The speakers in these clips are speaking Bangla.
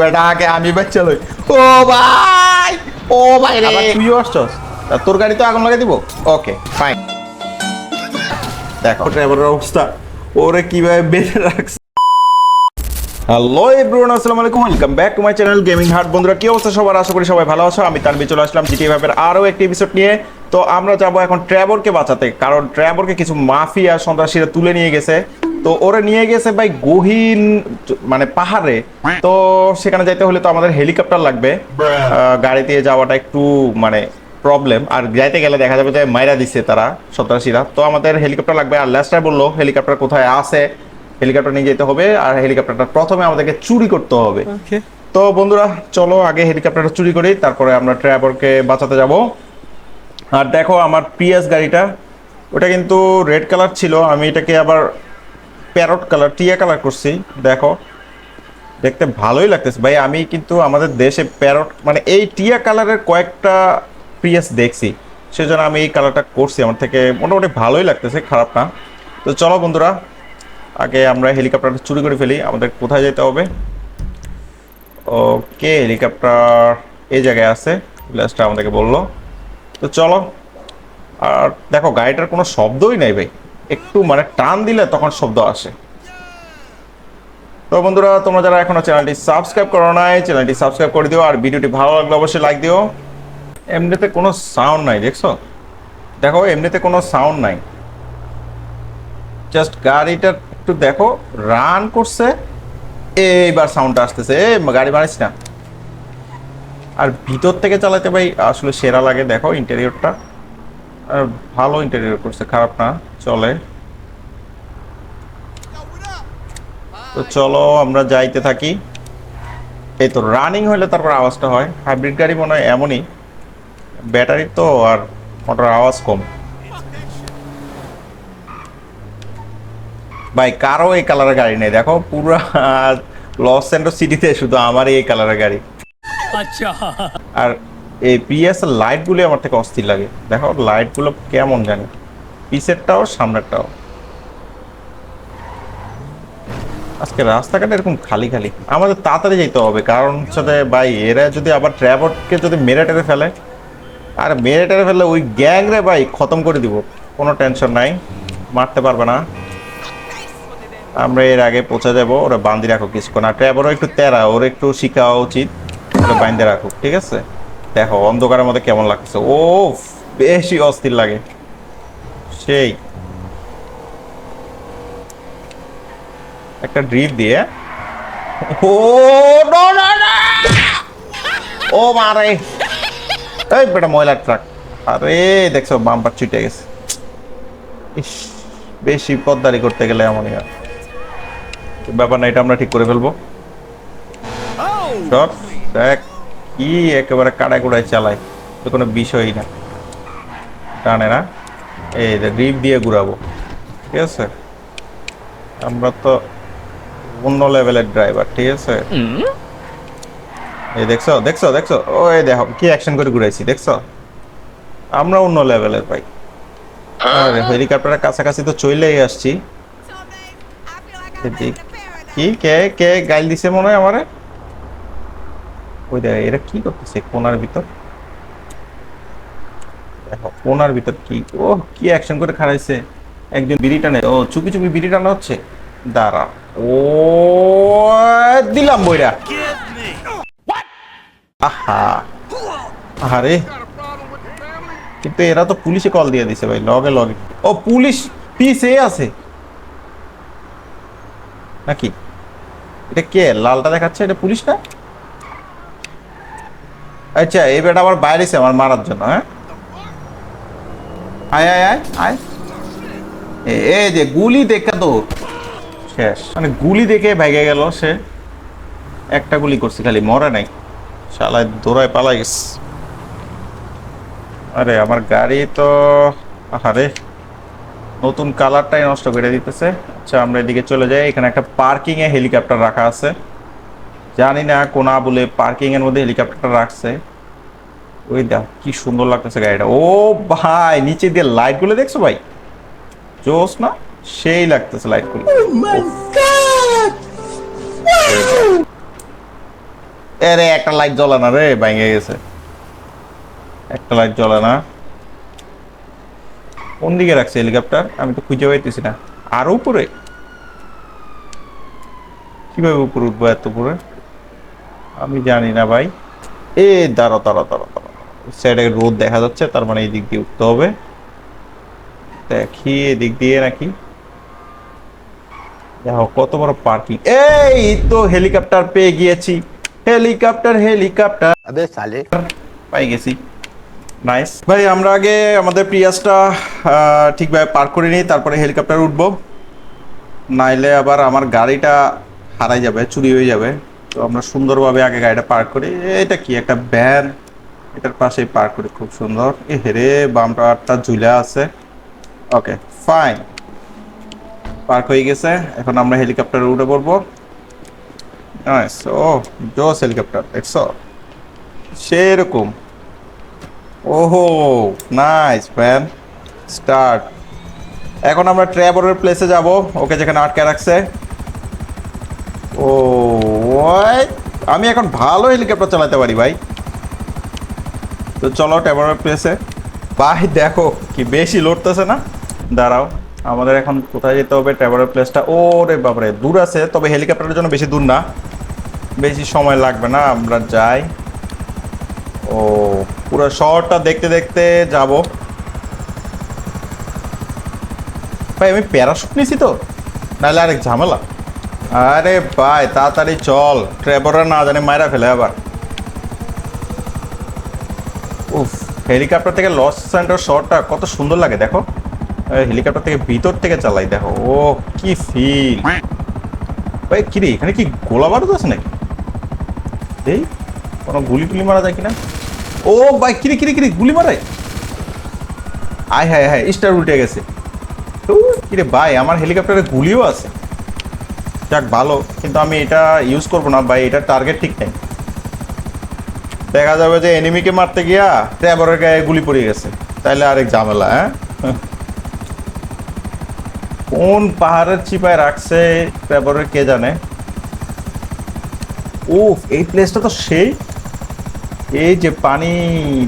আমি বাচ্চা লই। ও ভাই ও ভাই রে। তুইও আসছস? তোর গাড়ি তো আগুন লাগিয়ে দিব? ওকে ফাইন দেখো। ড্রাইভারের অবস্থা। ওরে কীভাবে বেঁধে রাখছে। হ্যালো এভরিওয়ান আসসালামু আলাইকুম। Welcome back to my channel gaming heart বন্ধুরা কি অবস্থা? সবার আশা করি সবাই ভালো আছো। আমি তানবি চলে আসলাম জিটি ভাইবের আরও একটি এপিসোড নিয়ে। তো আমরা যাব এখন ট্র্যাভরকে বাঁচাতে। কারণ ট্র্যাভরকে কিছু মাফিয়া সন্ত্রাসীরা তুলে নিয়ে গেছে। তো ওরা নিয়ে গেছে ভাই গহীন মানে পাহাড়ে। তো সেখানে যাইতে হলে তো আমাদের হেলিকপ্টার লাগবে। গাড়ি দিয়ে যাওয়াটা একটু মানে প্রবলেম আর যাইতে গেলে দেখা যাবে যে মাইরা দিচ্ছে তারা সন্ত্রাসীরা। তো আমাদের হেলিকপ্টার লাগবে। আর ল্যাস্টার বলল হেলিকপ্টার কোথায় আছে? হেলিকপ্টার নিয়ে যেতে হবে। আর হেলিকপ্টারটা প্রথমে আমাদেরকে চুরি করতে হবে। তো বন্ধুরা চলো আগে হেলিকপ্টারটা চুরি করি তারপরে আমরা ট্রাভরকে বাঁচাতে যাব। আর দেখো আমার পিএস গাড়িটা ওটা কিন্তু রেড কালার ছিল। আমি এটাকে আবার প্যারট কালার, টিয়া কালার করছি। দেখো, দেখতে ভালোই লাগতেছে। ভাই, আমি কিন্তু আমাদের দেশে প্যারট মানে এই টিয়া কালারের কয়েকটা পিএস দেখছি। সেজন্য আমি এই কালারটা করছি। আমার থেকে মোটামুটি ভালোই লাগতেছে, খারাপ না। তো চলো বন্ধুরা, আগে আমরা হেলিকপ্টারটা চুরি করে ফেলি। আমাদের কোথায় যেতে হবে? ওকে, হেলিকপ্টার এই জায়গায় আছে লাস্টটা আমাদেরকে বলল। তো চলো, আর দেখো, গাড়িটার কোনো শব্দই নাই ভাই। একটু মানে টান দিলে তখন শব্দ আসে। তো বন্ধুরা, তোমরা যারা এখনও চ্যানেলটি সাবস্ক্রাইব করো নাই, চ্যানেলটি সাবস্ক্রাইব করে দিও, আর ভিডিওটি ভালো লাগলে অবশ্যই লাইক দিও। এমনিতে কোনো সাউন্ড নাই, দেখছ? দেখো, এমনিতে কোনো সাউন্ড নাই। জাস্ট গাড়িটা একটু দেখো রান করছে, এইবার সাউন্ডটা আসতেছে। এ গাড়ি মারিস না। আর ভিতর থেকে চালাতে ভাই, আসলে সেরা লাগে, দেখো ইন্টেরিয়রটা ভালো ইন্টারভিউ করছে খারাপ না চলে। তো চলো আমরা যাইতে থাকি। এই তো রানিং হইলে তারপর আওয়াজটা হয়। হাইব্রিড গাড়ি মনে হয় এমনই। ব্যাটারি তো আর মোটর আওয়াজ কম। ভাই কারও এই কালারের গাড়ি নেই। দেখো পুরো লস এন্ড সিটিতে শুধু আমারই এই কালারের গাড়ি। আচ্ছা। আর এই পিএস লাইটগুলো আমার থেকে অস্থির লাগে। দেখো লাইটগুলো কেমন জানি। পিছেরটাও সামনেরটাও। আজকে রাস্তাঘাট এরকম খালি খালি। আমাদের তাড়াতাড়ি যেতে হবে, কারণ সাথে ভাই, এরা যদি আবার ট্রাভরকে যদি মেরে টেরে ফেলে, আর মেরে টেরে ফেলে ওই গ্যাং রে ভাই খতম করে দিব। কোনো টেনশন নাই, মারতে পারবে না। আমরা এর আগে পৌঁছে যাব, ওরা বান্ধি রাখো কিছুক্ষণ। আর ট্রাভরও একটু তেরা, ওর একটু শিখাওয়া উচিত। ওরা বান্ধে রাখুক, ঠিক আছে? দেখো অন্ধকারের মধ্যে কেমন লাগছে ও বেশি অস্থির লাগে। সেই। একটা ড্রিপ দিয়ে। ও! ও মারে এই বেটা ময়লার ট্রাক। আরে দেখছ বাম্পার ছুটে গেছে। ইস বেশি পদ্মারি করতে গেলে এমনই আর ব্যাপার না এটা আমরা ঠিক করে ফেলব। সব দেখ। কি একেবারে কাড়ায় কুড়ায় চালায় তো কোনো বিষয়ই না। টানে না। এই রিপ দিয়ে ঘুরাবো ঠিক আছে? আমরা তো অন্য লেভেলের ড্রাইভার ঠিক আছে? এই দেখছ দেখছ দেখছ? ওই দেখো কি অ্যাকশন করে ঘুরাইছি দেখছ? আমরা অন্য লেভেলের ভাই আর হেলিকপ্টারের কাছাকাছি তো চলেই আসছি। কি কে কে? গাইল দিছে মনে হয় আমারে? ওই দেখ, এরা কি করতেছে? কোনার ভিতর? দেখো, কোনার ভিতর কি? ও কি অ্যাকশন করে খাড়াইছে? একজন বিড়ি টানে। ও, চুপি চুপি বিড়ি টানা হচ্ছে? দাঁড়া। ও, দিলাম বইরা। আহা। আরে কিন্তু এরা তো পুলিশে কল দিয়ে দিছে ভাই লগে লগে ও, পুলিশ পিসে আছে। নাকি? এটা কে? লালটা দেখাচ্ছে? এটা পুলিশ না? আচ্ছা এই বেটা আবার বাইরেছে আমার মারার জন্য হ্যাঁ? আয় আয় আয় আয়। এই যে গুলি দেখে তো শেষ। মানে গুলি দেখে ভেগে গেল সে। একটা গুলি করছে, খালি মরে নাই। শালায় দৌড়ায় পালাই গেছে। আরে, আমার গাড়ি তো আরে নতুন কালারটাই নষ্ট করে দিতেছে। আচ্ছা আমরা এদিকে চলে যাই। এখানে একটা পার্কিং এ হেলিকপ্টার রাখা আছে। জানি না কোনা বলে পার্কিং এর মধ্যে হেলিকপ্টারটা রাখছে। ওই দেখ কি সুন্দর লাগতেছে গাড়িটা। ও ভাই নিচে দিয়ে লাইটগুলো দেখছ ভাই? জোস না? সেই লাগতেছে লাইটগুলো এরে একটা লাইট জ্বলে না রে ভেঙে গেছে। একটা লাইট জ্বলে না। কোন দিকে রাখছে হেলিকপ্টার আমি তো খুঁজে পাইতেছি না। আরও উপরে? কীভাবে উপরে উঠবো এত উপরে? আমি জানি না ভাই। এ দাঁড়া দাঁড়া দাঁড়া দাঁড়া সাইডে রোদ দেখা যাচ্ছে তার মানে এই দিক দিয়ে উঠতে হবে। দেখি এদিক দিয়ে নাকি। দেখো কত বড় পার্কিং এই তো হেলিকপ্টার পেয়ে গিয়েছি। হেলিকপ্টার হেলিকপ্টার আবে সালে পাই গেছি। নাইস ভাই আমরা আগে আমাদের প্রিয়াসটা ঠিকভাবে পার্ক করে নিই তারপরে হেলিকপ্টার উঠবো। নাইলে আবার আমার গাড়িটা হারাই যাবে চুরি হয়ে যাবে। তো আমরা সুন্দরভাবে আগে গাড়িটা পার্ক করি। এটা কি? একটা ভ্যান এটার পাশেই পার্ক করি, খুব সুন্দর। এ হেরে, বামটা ঝুলে আছে। ওকে, ফাইন। পার্ক হয়ে গেছে। এখন আমরা হেলিকপ্টারে উঠে পড়ব। ও, জোস হেলিকপ্টার। দেখছ সেরকম। ওহো, নাইস ম্যান স্টার্ট। এখন আমরা ট্র্যাভেলের প্লেসে যাব। ওকে যেখানে আটকে রাখছে। ও। ওই আমি এখন ভালো হেলিকপ্টার চালাতে পারি ভাই। তো চলো ট্র্যাভেলের প্লেসে ভাই, দেখো কি বেশি লড়তেছে না? দাঁড়াও, আমাদের এখন কোথায় যেতে হবে? ট্র্যাভেলের প্লেসটা ও রে বাবারে দূর আছে, তবে হেলিকপ্টারের জন্য বেশি দূর না। বেশি সময় লাগবে না, আমরা যাই। ও, পুরো শহরটা দেখতে দেখতে যাব। ভাই, আমি প্যারাশুট নিছি তো, নাহলে আরেক ঝামেলা। আরে ভাই, তাড়াতাড়ি চল। ট্রেভররা না জানে মায়েরা ফেলে আবার। উফ, হেলিকপ্টার থেকে লস সেন্টার শহরটা কত সুন্দর লাগে, দেখো। হেলিকপ্টার থেকে ভিতর থেকে চালাই, দেখো। ও, কি ফিল ভাই কিরে এখানে কি গোলা বারুদ আছে নাকি? এই কোনো গুলি টুলি মারা যায় কিনা? ও ভাই কিরে কিরে কিরে গুলি মারে? আয়, হায় হায়, স্টার উল্টে গেছে। কিরে ভাই, আমার হেলিকপ্টারে গুলিও আছে। যাক, ভালো। কিন্তু আমি এটা ইউজ করব না ভাই, এটা টার্গেট ঠিক নেই। দেখা যাবে যে এনিমিকে মারতে গিয়া ট্র্যাভারের গায়ে গুলি পড়ে গেছে। তাইলে আরেক ঝামেলা হ্যাঁ? কোন পাহাড়ের চিপায় রাখছে ট্র্যাভারের কে জানে? উফ, এই প্লেসটা তো সেই। এই যে পানি,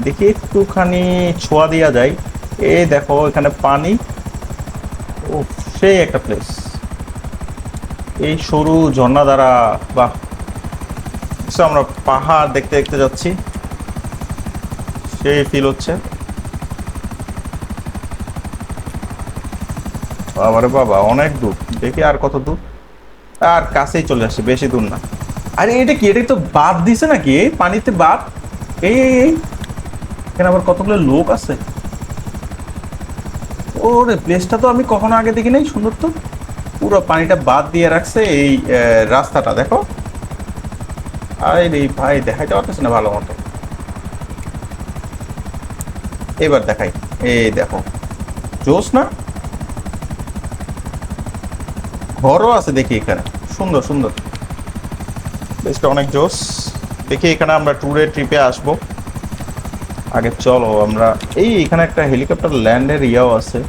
দেখি একটুখানি ছোঁয়া দেওয়া যায় এই দেখো, এখানে পানি। ও সেই একটা প্লেস এই সরু ঝর্ণা দ্বারা, বাহ। আমরা পাহাড় দেখতে দেখতে যাচ্ছি। সেই ফিল হচ্ছে। বাবারে বাবা, অনেক দূর। দেখি আর কত দূর। আর কাছেই চলে আসছে বেশি দূর না। আরে, এটা কি? এটা তো বাদ দিছে নাকি? এই পানিতে বাদ এই এখানে আবার কতগুলো লোক আছে? ওরে প্লেসটা তো আমি কখনো আগে দেখি নাই সুন্দর তো। পুরো পানিটা বাদ দিয়ে রাখছে এই রাস্তাটা, দেখো। আরে ভাই, দেখাইতে পারতেছে না ভালো মতো। এবার দেখাই, এই দেখো। জোস না? ঘরও আছে দেখি এখানে। সুন্দর সুন্দর। বেশটা অনেক জোস দেখি এখানে আমরা ট্যুরে ট্রিপে আসব। আগে চলো, আমরা এই এখানে একটা হেলিকপ্টার ল্যান্ডের ইয়াও আছে।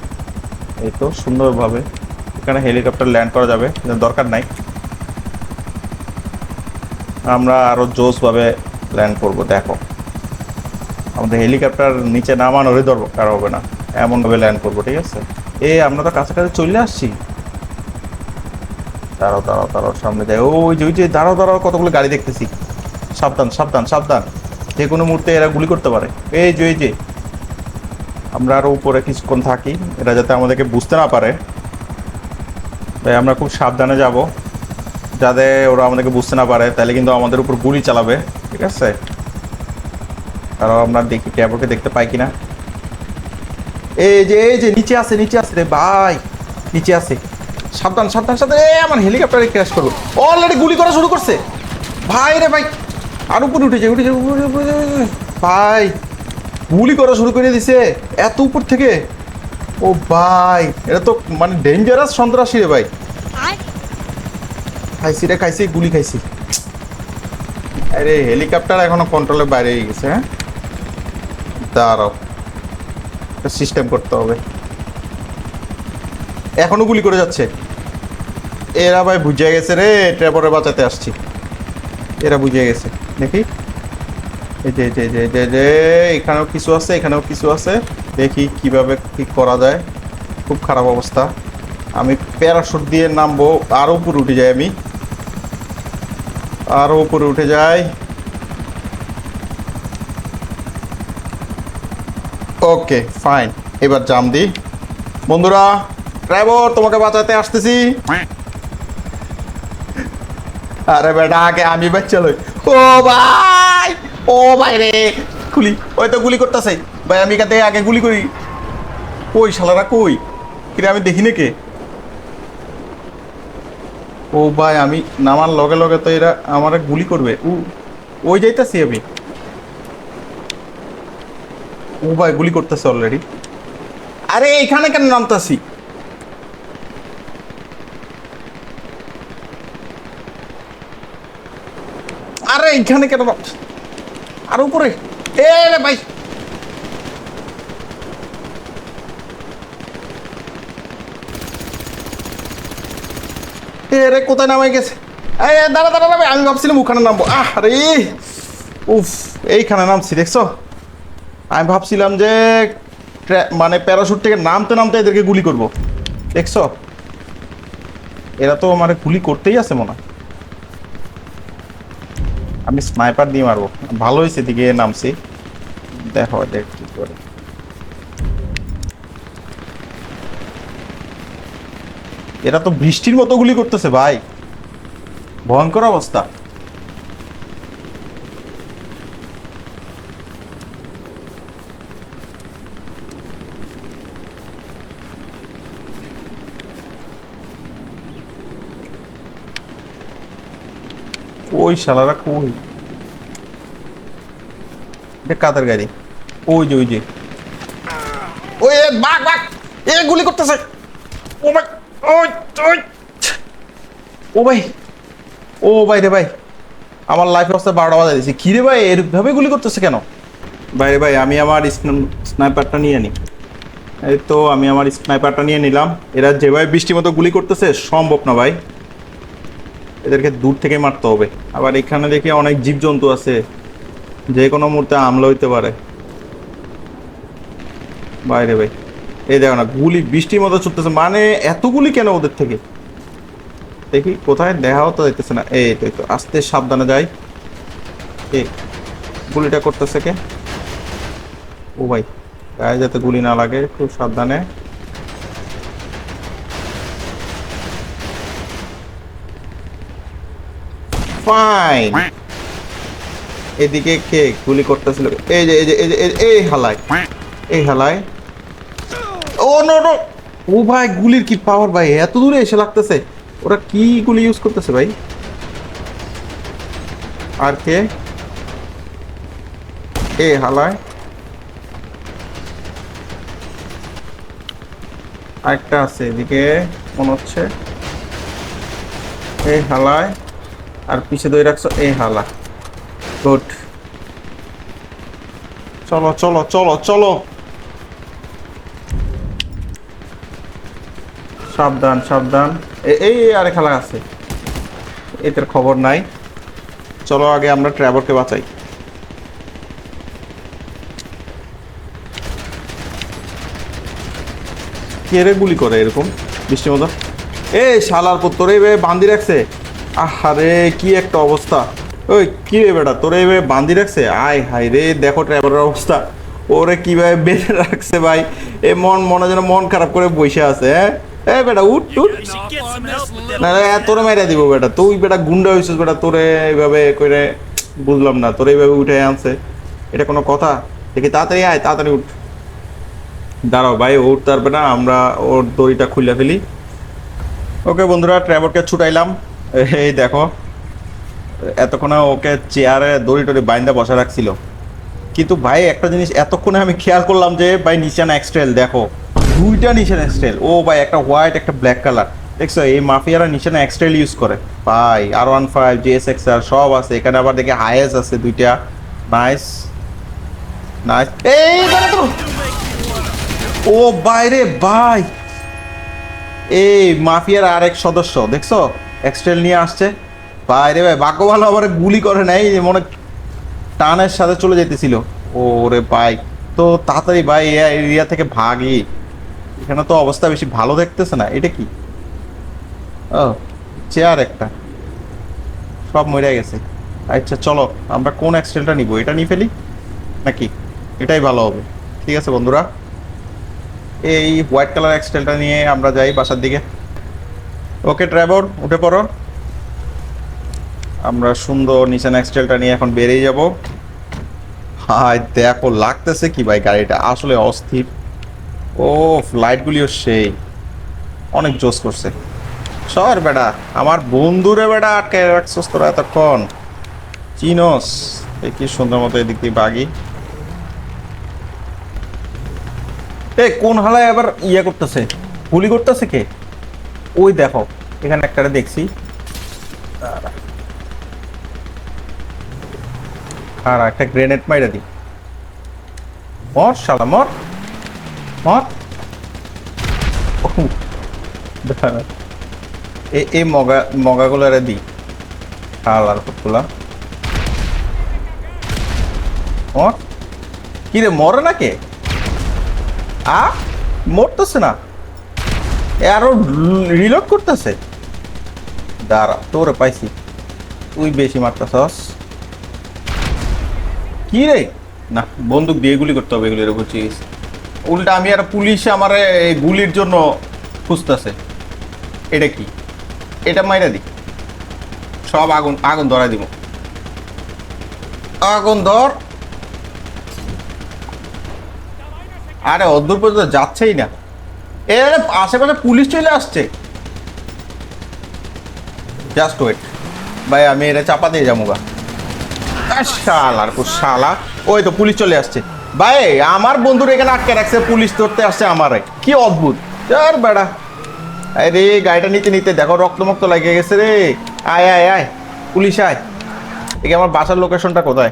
এই তো, সুন্দরভাবে। এখানে হেলিকপ্টার ল্যান্ড করা যাবে দরকার নাই। আমরা আরও জোস ভাবে ল্যান্ড করব, দেখো। আমাদের হেলিকপ্টার নিচে নামানোরই দরকার হবে না এমন ভাবে ল্যান্ড করব, ঠিক আছে? এ, আমরা তো কাছাকাছি চলে আসছি। দাঁড়াও দাঁড়াও দাঁড়াও, সামনে যাই ওই যে ওই যে, দাঁড়াও দাঁড়াও, কতগুলো গাড়ি দেখতেছি। সাবধান সাবধান সাবধান। যে কোনো মুহূর্তে এরা গুলি করতে পারে। এই যে এই যে। আমরা আরও উপরে কিছুক্ষণ থাকি, এরা যাতে আমাদেরকে বুঝতে না পারে। তাই আমরা খুব সাবধানে যাব। যাতে ওরা আমাদেরকে বুঝতে না পারে, তাহলে কিন্তু আমাদের উপর গুলি চালাবে, ঠিক আছে? কারণ আমরা দেখি ট্যাবরকে দেখতে পাই কিনা। এই যে এই যে, নিচে আছে নিচে আছে রে ভাই। নিচে আছে। সাবধান সাবধান সাবধান। এ আমার হেলিকপ্টারে ক্র্যাশ করব অলরেডি গুলি করা শুরু করছে। ভাই রে ভাই, আর উপরে উঠেছে উঠেছে। ভাই, গুলি করা শুরু করে দিছে। এত উপর থেকে ও ভাই এটা তো মানে ডেঞ্জারাস সন্ত্রাসী রে ভাই। খাইছি রে খাইছি গুলি খাইছি। আরে হেলিকপ্টার এখনও কন্ট্রোলের বাইরে হয়ে গেছে হ্যাঁ? দাঁড়াও সিস্টেম করতে হবে। এখনও গুলি করে যাচ্ছে। এরা ভাই বুঝে গেছে রে ট্রেবরে বাঁচাতে আসছি। এরা বুঝে গেছে দেখি যে যে, এই যে এখানেও কিছু আছে এখানেও কিছু আছে। দেখি কীভাবে কি করা যায়। খুব খারাপ অবস্থা। আমি প্যারাশুট দিয়ে নামবো, আরও উপরে উঠে যাই আমি। আরও উপরে উঠে যাই। ওকে ফাইন এবার জাম দি বন্ধুরা ড্রাইভার তোমাকে বাঁচাতে আসতেছি। আরে বেটা, আগে আমি বাচ্চা লই। ও ভাই! ও ভাই রে! গুলি ওই তো গুলি করতেছে। ভাই, আমি এখান থেকে আগে গুলি করি। কই শালারা, কই? কিরে আমি দেখি নাকি ও ভাই, আমি নামার লগে লগে তো এরা আমার গুলি করবে। উ, ওই যাইতাছি আমি। ও ভাই, গুলি করতেছে অলরেডি আরে এখানে কেন নামতাছি? আরে এখানে কেন আর উপরে। এ, ভাই। এ রে কোথায় নামাই গেছে? এই দাঁড়া দাঁড়া দাঁড়া, আমি ভাবছিলাম ওখানে নামবো। আহ রে উফ এইখানে নামছি দেখছ? আমি ভাবছিলাম যে মানে প্যারাশুট থেকে নামতে নামতে এদেরকে গুলি করব। দেখছ? এরা তো মানে গুলি করতেই আছে মনে আমি স্নাইপার দিয়ে মারবো। ভালো হয়েছে দিকে নামছি। দেখো দেখ কি করে। এরা তো বৃষ্টির মতো গুলি করতেছে, ভাই। ভয়ঙ্কর অবস্থা। ওই শালারা কই? কাদের গাড়ি? ওই যে ওই যে। ওই বাঘ বাঘ! এ গুলি করতেছে। ও ভাই ও ভাই ও ভাই রে ভাই, আমার লাইফ অবস্থা বারোটা বাজা দিয়েছে। কি রে ভাই, এরভাবে গুলি করতেছে কেন? ভাই রে ভাই, আমি আমার স্নাইপারটা নিয়ে নিই এই তো, আমি আমার স্নাইপারটা নিয়ে নিলাম। এরা যেভাবে বৃষ্টির মতো গুলি করতেছে, সম্ভব না ভাই। এদেরকে দূর থেকে মারতে হবে। আবার এখানে দেখি অনেক জীবজন্তু আছে। যে কোনো মুহূর্তে হামলা হইতে পারে। বাইরে ভাই। এই দেখো না, গুলি বৃষ্টির মতো ছুটতেছে। মানে এত গুলি কেন ওদের থেকে? দেখি, কোথায়? দেখাও তো যাইতেছে না। এই তো তো, আস্তে সাবধানে যাই। এই গুলিটা করতেছে কে? ও ভাই, গায়ে যাতে গুলি না লাগে, খুব সাবধানে। এদিকে কে গুলি করতেছিল? এই যে এই যে এই যে এই হালায়। এই হালায়। ও নো নো ও ভাই, গুলির কি পাওয়ার ভাই? এত দূরে এসে লাগতেছে। ওরা কি গুলি ইউজ করতেছে ভাই? আর কে? এ, হালায়। আরেকটা আছে এদিকে, মনে হচ্ছে। এই হালায়। আর পিছে দই রাখছো এই হালা। গুড চলো চলো চলো চলো। সাবধান সাবধান। এ- এই আরে খেলা আছে। এদের খবর নাই। চলো আগে আমরা ট্রাভেলকে বাঁচাই। কে রে গুলি করে এরকম? বৃষ্টির মতো? এই শালার পর তোরে এভাবে বান্দি রাখছে? আহারে, কি একটা অবস্থা। ওই, কি রে বেটা, তোরে এভাবে বান্দি রাখছে? আয় হাই রে, দেখো ট্রাভেলের অবস্থা। ওরে কীভাবে বেঁধে রাখছে ভাই? এ মন মনে যেন মন খারাপ করে বসে আছে হ্যাঁ? এ বেটা, উঠ উঠ. না না তোরে মেরে দিব বেটা। তুই বেটা গুন্ডা হয়েছিস বেটা, তোরে এইভাবে করে বুঝলাম না, তোরে এইভাবে উঠে আনছে। এটা কোনো কথা? দেখি, তাড়াতাড়ি আয়, তাড়াতাড়ি উঠ। দাঁড়াও ভাই, ও উঠতে না, আমরা ওর দড়িটা খুলে ফেলি। ওকে বন্ধুরা ট্রাভেলকে ছুটাইলাম। এই দেখো, এতক্ষণে ওকে চেয়ারে দড়ি টড়ি বাইন্দা বসা রাখছিল। কিন্তু ভাই, একটা জিনিস এতক্ষণে আমি খেয়াল করলাম যে, ভাই নিশানা এক্সট্রেল দেখো। দুইটা নিশানা এক্সট্রেল ও ভাই, একটা হোয়াইট একটা ব্ল্যাক কালার দেখছ, এই মাফিয়ারা নিশানা এক্সট্রেল ইউজ করে। ভাই আর ওয়ান ফাইভ জিএস এক্স আর সব আছে। এখানে আবার দেখি হাইএস আছে দুইটা। নাইস নাইস এই তো ও বাইরে ভাই। এই মাফিয়ার আরেক সদস্য, দেখছ? এক্সটেল নিয়ে আসছে। বাইরে ভাই, ভাগ্য ভালো আবার গুলি করে নাই, মনে টানের সাথে চলে যেতেছিল ওরে ভাই, তো তাড়াতাড়ি ভাই এরিয়া থেকে ভাগি। এখানে তো অবস্থা বেশি ভালো দেখতেছে না, এটা কি? ও চেয়ার একটা। সব মরে গেছে। আচ্ছা চলো, আমরা কোন অ্যাক্সিডেন্টটা নিব? এটা নিয়ে ফেলি? নাকি? এটাই ভালো হবে। ঠিক আছে বন্ধুরা। এই হোয়াইট কালার অ্যাক্সিডেন্টটা নিয়ে আমরা যাই বাসার দিকে। ওকে ড্রাইভার উঠে পড়ো। আমরা সুন্দর নিশান এক্সটেলটা নিয়ে এখন বেরিয়ে যাব। হাই দেখো, লাগতেছে কি ভাই গাড়িটা? আসলে অস্থির। ও ফ্লাইটগুলিও সেই। অনেক জোস করছে। সর বেটা, আমার বন্ধুরে বেটা আটকে রাখছস তোরা এতক্ষণ। চিনস এই কি সুন্দর মতো এদিক দিয়ে বাগি। এই কোন হালায় আবার ইয়ে করতেছে? গুলি করতেছে কে? ওই দেখো, এখানে একটা দেখছি। আর একটা গ্রেনেড মাইরা দি। মর শালা, মর। দাঁড়া। এ- এই মগা মগাগুলারে দি। শালার পুতলা মর। কি রে মরে না কে আ? মরতেছে না? এ আরও রিলোড করতেছে। দাঁড়া তোরে পাইছি। তুই বেশি মারতেছস। কি রে না বন্দুক দিয়ে গুলি করতে হবে এগুলো বুঝছিস উল্টা আমি আর পুলিশে আমার গুলির জন্য খুঁজতেছে। এটা কি? এটা মাইরা দি। সব আগুন আগুন ধরা দিব। আগুন ধর। আরে অদূর পর্যন্ত যাচ্ছেই না। এ, আশেপাশে পুলিশ চলে আসছে। জাস্ট ওয়েট ভাই, আমি এটা চাপা দিয়ে যাব গা। শালা আর শালা। ওই তো পুলিশ চলে আসছে। ভাই, আমার বন্ধুর এখানে আটকে রাখছে, পুলিশ ধরতে আসছে আমারে। কি অদ্ভুত। আর বেড়া। আরে গাড়িটা নিতে নিতে, দেখো, রক্তমক্ত লাগে গেছে রে। আয় আয় আয়, পুলিশ আয়। একে আমার বাসার লোকেশনটা কোথায়?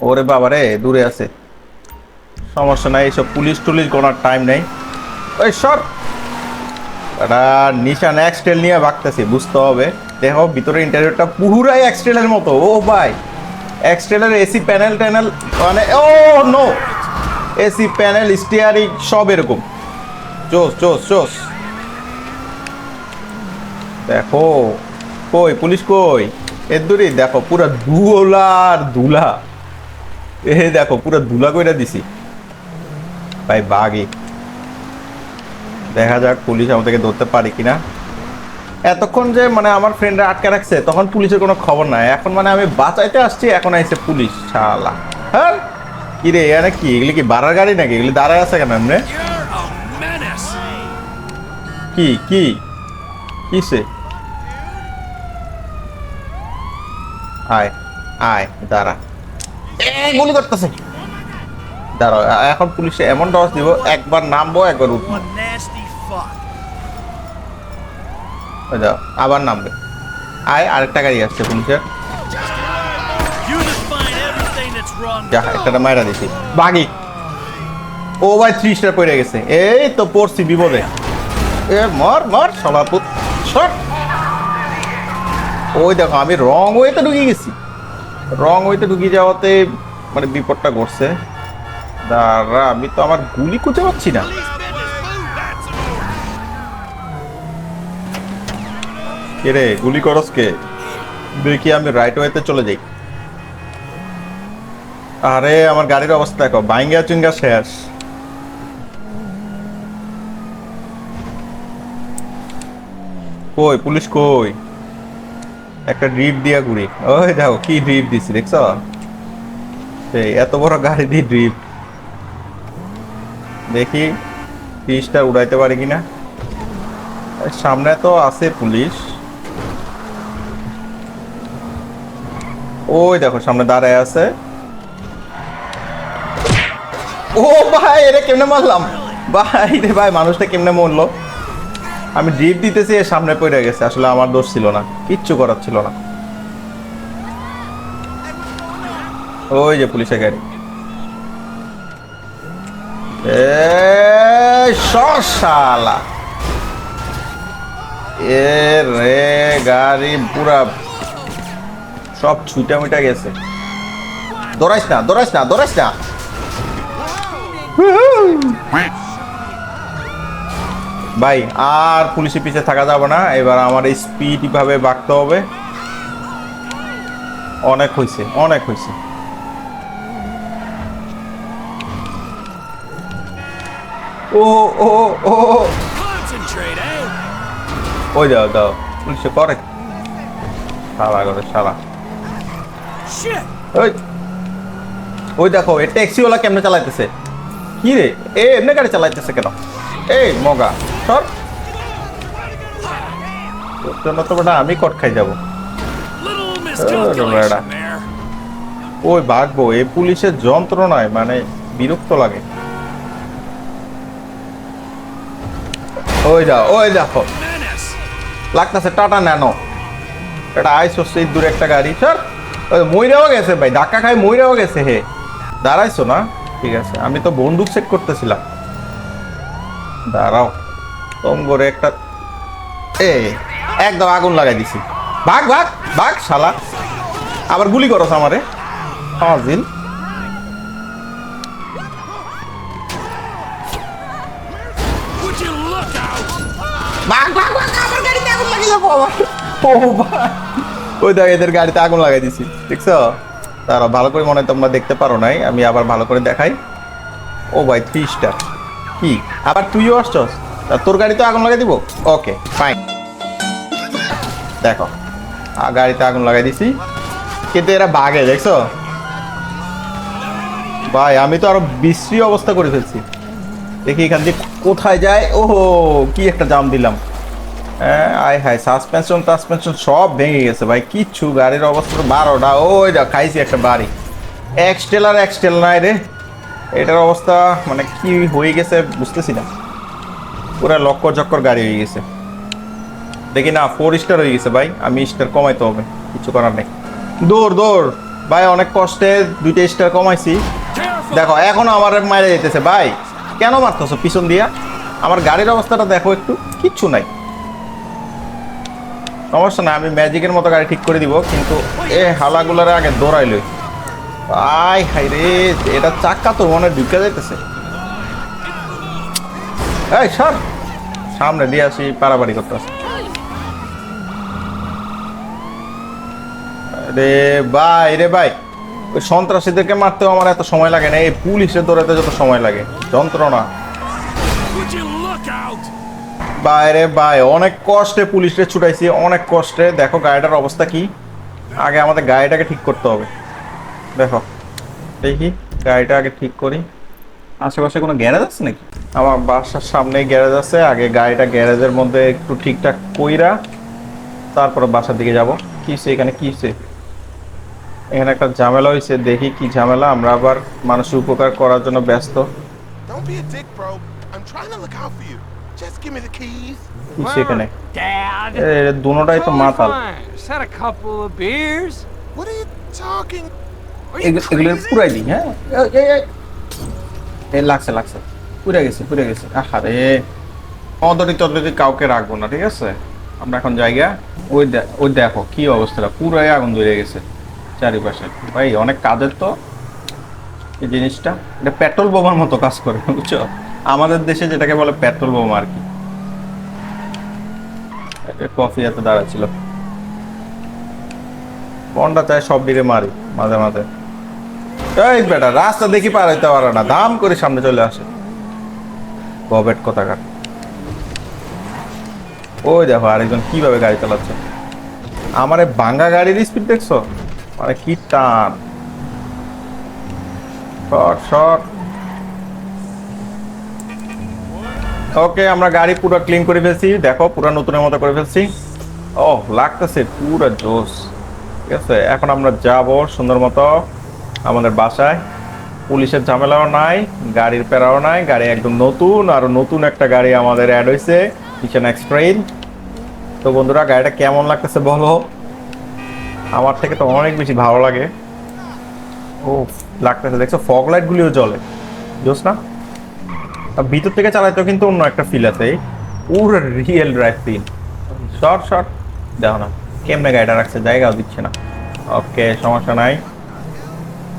ওরে বাবা রে দূরে আছে। সমস্যা নাই এইসব পুলিশ টুলিশ কোনার টাইম নেই। ওই সর। এটা নিশান এক্সটেল নিয়ে ভাগতেছি, বুঝতে হবে। দেখো ভিতরে ইন্টারভিউটা পুরাই এক্সটেলের মতো। ও ভাই। এক্সটেলের এসি প্যানেল ট্যানেল মানে ও নো এসি প্যানেল স্টিয়ারিং সব এরকম। চোস চোস চোস দেখো, কই, পুলিশ কই? এর দূরে, দেখো, পুরা ধুলার ধুলা। এ দেখো, পুরা ধুলা কইরা দিছি। ভাই বাগি দেখা যাক পুলিশ আমাদেরকে ধরতে পারে কিনা। এতক্ষণ যে মানে আমার ফ্রেন্ডরা আটকে রাখছে, তখন পুলিশের কোনো খবর নাই। এখন মানে আমি বাঁচাইতে আসছি, এখন আইছে পুলিশ, শালা। হ্যাঁ? কি রে এখানে কি? এগুলি কি বাড়ার গাড়ি নাকি? এগুলি দাঁড়ায় আছে কেন এমনি? কি কি? কিসে? আয় আয়, দাঁড়া। গুলি করতেছে। দাঁড়াও এখন পুলিশে এমন ডস দিব, একবার নামবো, একবার উঠবো। ওই যাও, আবার নামবে। আয় আরেকটা গাড়ি আসছে পুলিশের. যা একটা মায়েরা দিছি। বাগি ও ভাই স্টার পড়ে গেছে। এই তো পড়ছি বিপদে। এ মর মর সভাপুত। সর। ওই দেখো আমি রং ওয়েতে ঢুকে গেছি। রং ওয়েতে ঢুকে যাওয়াতে মানে বিপদটা ঘটছে। দাঁড়া আমি তো আমার গুলি খুঁজে পাচ্ছি না। কে রে, গুলি করস কে? দেখি আমি রাইট ওয়েতে চলে যাই? আরে, আমার গাড়ির অবস্থা দেখো বাইঙ্গা চুঙ্গা শেষ। কই, পুলিশ কই? একটা ড্রিপ দিয়া ঘুরি। ওই দেখো, কি ড্রিপ দিছি, দেখছ? সেই এত বড় গাড়ি দিয়ে ড্রিপ দেখি ফিসটা উড়াইতে পারি কিনা? সামনে তো আছে পুলিশ। ওই দেখো, সামনে দাঁড়ায় আছে। ও ভাই এটা কেমনে মারলাম? ভাই রে ভাই, মানুষটা কেমনে মরলো? আমি ড্রিপ দিতেছি এর সামনে পড়ে গেছে। আসলে আমার দোষ ছিল না, কিচ্ছু করার ছিল না। ওই যে পুলিশের গাড়ি। এ শালা এ রে, গাড়ি পুরা সব ছুটা মুটা গেছে। দৌড়াইস না দৌড়াইস না দৌড়াইস না। ভাই আর পুলিশের পিছে থাকা যাবে না এবার আমার স্পিড ভাবে বাঁকতে হবে। অনেক হয়েছে অনেক হয়েছে ও ও ও eh? ওই দাও দাও। পুলিশে করে। সারা করে সারা! ওই ওই দেখো এই ট্যাক্সিওয়ালা কেমনে চালাইতেছে? কি রে? এ এমনি গাড়ি চালাইতেছে কেন? এই মগা সর। তোর জন্য তো বেটা আমি কট খাই যাব. ওই ভাগবো এই পুলিশের যন্ত্রণায় মানে বিরক্ত লাগে। ওই যাও ওই দেখো! লাগতেছে টাটা ন্যানো। এটা আইসো সেই দূরে একটা গাড়ি স্যার মইরাও গেছে ভাই ধাক্কা খাই মইরাও গেছে হে। দাঁড়াইছো না? ঠিক আছে আমি তো বন্দুক সেট করতেছিলাম। দাঁড়াও কম করে একটা এ একদম আগুন লাগাই দিছি। ভাগ ভাগ ভাগ শালা। আবার গুলি করস আমারে। look ভাগ ভাগ ভাগ আমার গাড়িতে আগুন লাগিয়ে যাব ও ভাই ওই দেখ, এদের গাড়িতে আগুন লাগাই দিছি, দেখছ? তারা ভালো করে মনে তোমরা দেখতে পারো নাই, আমি আবার ভালো করে দেখাই। ও ভাই থ্রি কি? আবার তুইও আসছস? তোর গাড়িতে আগুন লাগাই দিব? ওকে ফাইন দেখো গাড়িতে আগুন লাগাই দিছি। কিন্তু এরা বাগে দেখছ? ভাই, আমি তো আরও বিশ্রী অবস্থা করে ফেলছি। দেখি এখান দিয়ে কোথায় যায়? ওহো, কি একটা জাম দিলাম। হ্যাঁ আয় হায় সাসপেনশন টাসপেনশন সব ভেঙে গেছে ভাই, কিচ্ছু গাড়ির অবস্থা বারোটা। ওই যা খাইছি একটা বাড়ি। এক্সটেল আর এক্সটেল নাই রে। এটার অবস্থা মানে কি হয়ে গেছে বুঝতেছি না। পুরো লক্কর চক্কর গাড়ি হয়ে গেছে। দেখি না ফোর স্টার হয়ে গেছে ভাই, আমি স্টার কমাইতে হবে, কিছু করার নেই। দৌড় দৌড়। ভাই, অনেক কষ্টে দুইটা স্টার কমাইছি। দেখো, এখনও আমার মারে যেতেছে ভাই। কেন মারতেছো পিছন দিয়া? আমার গাড়ির অবস্থাটা দেখো একটু, কিচ্ছু নাই। সমস্যা না, আমি ম্যাজিকের মতো গাড়ি ঠিক করে দিব, কিন্তু এ হালাগুলার আগে দৌড়াইলই আই হাই রে, এটা চাক্কা তো মনে ঢুকে যাইতেছে। এই সর, সামনে দিয়ে আসি পারাবাড়ি করতে আসি রে ভাই রে ভাই, ওই সন্ত্রাসীদেরকে মারতেও আমার এত সময় লাগে না, এই পুলিশের দৌড়াতে যত সময় লাগে, যন্ত্রণা। বাইরে ভাই অনেক কষ্টে পুলিশে ছুটাইছি অনেক কষ্টে। দেখো গাড়িটার অবস্থা কি। আগে আমাদের গাড়িটাকে ঠিক করতে হবে। দেখো দেখি গাড়িটা আগে ঠিক করি। আশেপাশে কোনো গ্যারেজ আছে নাকি? আমার বাসার সামনে গ্যারেজ আছে। আগে গাড়িটা গ্যারেজের মধ্যে একটু ঠিকঠাক কইরা তারপরে বাসার দিকে যাব। কিসে এখানে কিসে এখানে একটা ঝামেলা হয়েছে দেখি কি ঝামেলা। আমরা আবার মানুষের উপকার করার জন্য ব্যস্ত। Don't be a dick, bro. I'm trying to look out for you. Just give me the keys. কিসে Dad. এ তো মাতাল had a couple of beers. What are you talking? এগুলো এগুলো পুরাই দিই হ্যাঁ এই, এই, এই। এই লাগছে লাগছে। পুরে গেছে পুরে গেছে। আহারে অদরি তদরি কাউকে রাখব না ঠিক আছে? আমরা এখন জায়গা। ওই দেখো কি অবস্থাটা। পুরাই আগুন ধরে গেছে চারিপাশে। ভাই অনেক কাজের তো এই জিনিসটা। এটা পেট্রোল বোমার মতো কাজ করে বুঝছ? আমাদের দেশে যেটাকে বলে পেট্রোল বোমা আর কি। কফি এত দাঁড়াচ্ছিল। বন্ডা চায় সব দিকে মারি, মাঝে মাঝে। এই বেটা, রাস্তা দেখি পার হইতে পারে না, দাম করে সামনে চলে আসে। গবেট কোথাকার। ওই দেখো, আরেকজন কীভাবে গাড়ি চালাচ্ছে। আমার ভাঙ্গা গাড়ির স্পিড দেখছ? মানে কি টান। শর্ট শর্ট ওকে, আমরা গাড়ি পুরো ক্লিন করে ফেলছি। দেখো, পুরো নতুনের মতো করে ফেলছি। ও, লাগতেছে পুরো জোস ঠিক আছে, এখন আমরা যাব সুন্দর মতো আমাদের বাসায়। পুলিশের ঝামেলাও নাই, গাড়ির প্যারাও নাই, গাড়ি একদম নতুন, আর নতুন একটা গাড়ি আমাদের অ্যাড হয়েছে কিচেন এক্সট্রেইন তো বন্ধুরা, গাড়িটা কেমন লাগতেছে বলো? আমার থেকে তো অনেক বেশি ভালো লাগে। ও, লাগতেছে, দেখছ ফগ লাইটগুলিও জ্বলে। জোস না? ভিতর থেকে চালাইতেও কিন্তু অন্য একটা ফিল আছে। পুরো real drive feel short short. দেখো না, কেমনে গাড়িটা রাখছে, জায়গাও দিচ্ছে না। ওকে, সমস্যা নাই।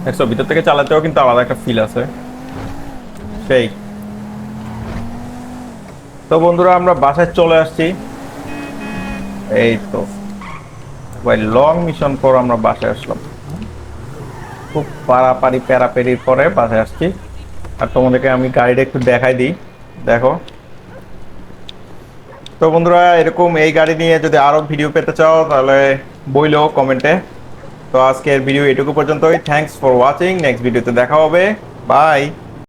দেখছ, ভিতর থেকে চালাতেও কিন্তু আলাদা একটা ফিল আছে। সেই। তো বন্ধুরা, আমরা বাসায় চলে আসছি। এই তো। ভাই লং মিশন পর আমরা বাসায় আসলাম। খুব পাড়াপাড়ি প্যারাপেরির পরে বাসায় আসছি। আর তোমাদেরকে আমি গাড়িটা একটু দেখাই দিই। দেখো। তো বন্ধুরা, এরকম এই গাড়ি নিয়ে যদি আরও ভিডিও পেতে চাও, তাহলে বইলো কমেন্টে। তো আজকের ভিডিও এটুকু পর্যন্তই। থ্যাংকস ফর ওয়াচিং নেক্সট ভিডিওতে দেখা হবে। বাই